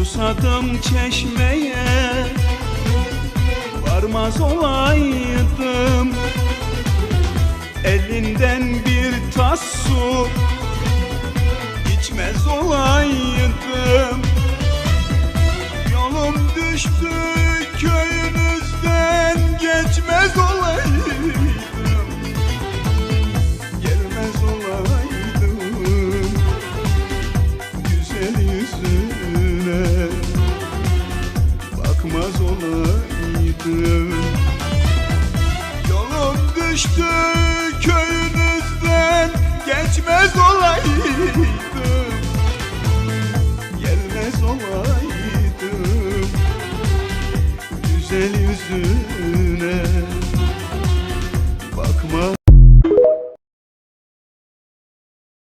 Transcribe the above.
Susadım çeşmeye. Varmaz olaydım. Elinden bir tas su. İçmez olaydım. Yolum düştü köyünüzden geçmez olaydım. Gelmez olaydım. Güzel yüzüne Bakmaz olaydım Yolum düştü köyünüzden geçmez olaydım Gelmez olaydım güzel yüzüne